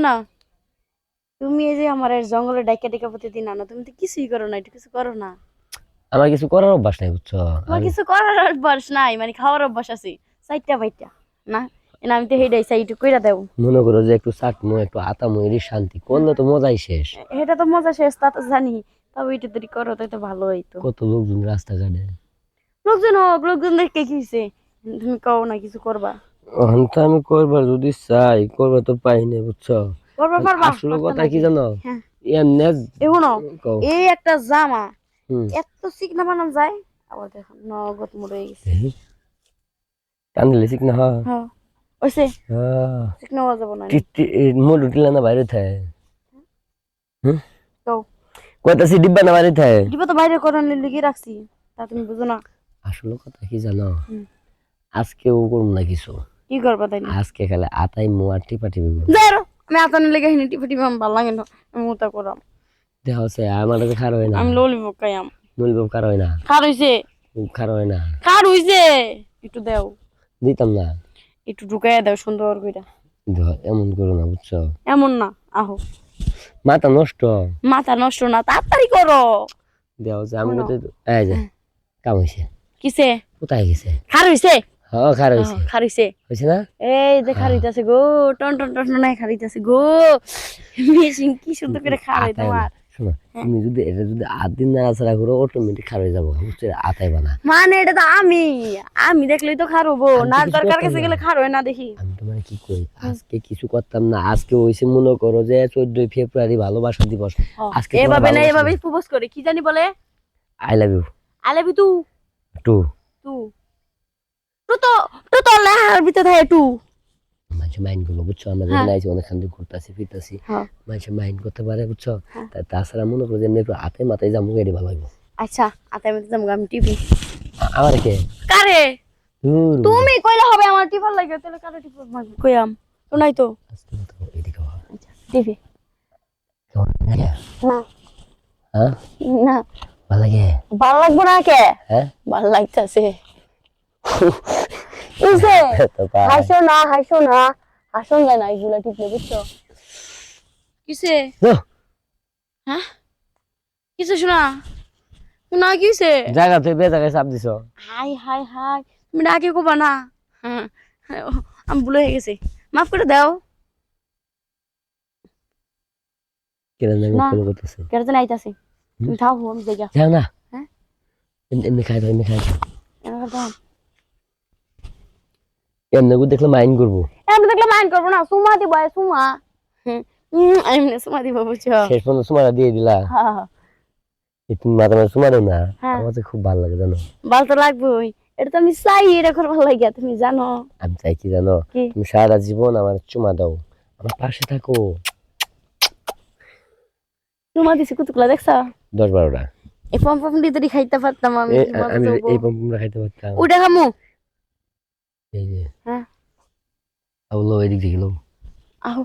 না তুমি এই যে আমার জঙ্গলে ডাইকা ডাইকা প্রতিদিন আনো তুমি তো কিছুই করো না একটু কিছু করো না। আমার কিছু করার অভ্যাস নাই বুঝছ? তোমার আমি- কিছু করার অভ্যাস নাই মানে খাওয়ার অভ্যাস আছে। চাইটা বাইটা না? এনা আমি তো হেডাই চাই একটু কইরা দেও। মনে করো যে একটু চাটমো একটু আতামো এরই শান্তি করলে তো মজাই শেষ। এটা তো মজা শেষ তা তো জানি তবে একটু দেরি করো তাই তো ভালো হইতো। কত লোকজন রাস্তাঘাটে লোকজন হোক লোকজন দেখে কি হইছে? তুমি কও না কিছু করবা। এখন আমি করবার যদি চাই করবার তো পাই না বুঝছ? করবা পারবা আসলে কথা কি জানো? হ্যাঁ। এমনে এগুনো এই একটা জামা এত চিকনা বানানো যায় আবার দেখো নগদ গেছে। ঠিক হ্যাঁ। ওইসে হ্যাঁ। যাব না। উঠিলে না বাইরে থাকে হুম? কও। কয়টা ডিব্বা না বাইরে থাকে দিবা তো বাইরে লিখে রাখছি তা তুমি বুঝো না। আসলে কথা কি জানো? হুম। আজকেও করুন না কিছু। কি করবা তাই আজকে খালে আতাই মোয়া টিপা টিপি যাইরো আমি লেগে হিনি টিপে টিপে আমার ভালো লাগে না। আমি ওটা করাম। দেখা হচ্ছে আমার কাছে খার হয় না। আমি ললিপপ মূলবাব খার হয় না। খার হইছে? খার হয় না। খার হইছে? একটু দেও। দিতাম না। একটু ঢুকাইয়া দাও সুন্দর কইরা। এমন করো না বুঝছ? এমন না আহো। মাথা নষ্ট। মাথা নষ্ট না তাড়াতাড়ি করো। দেওয়া হচ্ছে আমি এই যে কাম হয়েছে কিসে? কোথায় গেছে? খার হইছে? হ্যাঁ খার হয়েছে আহ, খার হইছে হয়েছে না? এই যে গো টন টন টন খারিতেছে গো। মেশিন কি সুন্দর করে খাওয়াই আতায় তোমার। শোনো তুমি যদি এটা যদি আট দিন নাড়াচাড়া করো অটোমেটিক খার হয়ে যাব বুঝছ আতাই বানা মানে এটা তো আমি আমি দেখলেই তো খারবো না দরকার কাছে গেলে খার হয় না দেখি। আমি তোমার কি কই? আজকে কিছু করতাম না আজকে হয়েছে মনে করো যে চোদ্দই ফেব্রুয়ারি ভালোবাসা দিবস। আজকে এভাবে না এভাবে। প্রপোজ করে। কি জানি বলে? I love you I love you two টু লেহার ভিতরে থাকে টু মানুষ মাইন্ড করব বুঝছ? আমরা হ্যাঁ। যেখানে আইছি অনেকখান থেকে ঘুরতেছি ফিরতেছি। হ্যাঁ। মানুষ মাইন্ড করতে পারে বুঝছ? হ্যাঁ। তাছাড়া মনে করো যে একটু হাতে মাথায় যাব এটি ভালো হইব। আচ্ছা আতাই মধ্যে যাব আমি আ- আমার কে? কারে? তুমি কইলে হবে আমার টিপার লাগে তাহলে কারে টিপার কইয়াম তো নাই তো। এদিকে। আচ্ছা না। হ্যাঁ? না। ভালো লাগে? ভালো লাগবো না কে? হ্যাঁ? ভালো লাগতেছে। পাই। হাসো না হাসো না। হাসন যায় না এগুলা টিপলে বুঝছ? কিসে? হ্যাঁ? কিসে শোনা? শোনা কিসে? জায়গা তুই বে চাপ দিছ। Hi hi hi. তুমি ডাকে কোবা না। হ্যাঁ আমি ভুলে হয়ে গেছি। মাফ করে দাও। কেন জানি। ফলো করতেছে। নাইতাছি তুমি থাও আমি জায়গা যাও না। হ্যাঁ? এমনি খাই দাও এমনি খাই দাও। এমনি করে দেখলে মাইন্ড করব। এমনি দেখলে মাইন্ড করব না সুমা দিব সুমা। হুম, উম, এমনি সুমা দিব বুঝছ? শেষ পর্যন্ত সুমারা দিয়ে দিলা। হ্যাঁ তুমি মাথা মাথা সুমারো না হ্যাঁ। আমার তো খুব ভালো লাগে জানো। ভালো তো লাগবেই এটা তো আমি চাই এটা করে ভালো লাগে তুমি জানো। আমি চাই কি জানো তুমি সারা জীবন আমার চুমা দাও আমার পাশে থাকো। সুমা দিছি কুতুকলা দেখছ? দশ বারোটা। এই পম পম দিয়ে খাইতে পারতাম আমি আমি এই পম্পমরা খাইতে পারতাম। ওটা খামু। এই যে হ্যাঁ। আউলো এদিক থেকে লো আহো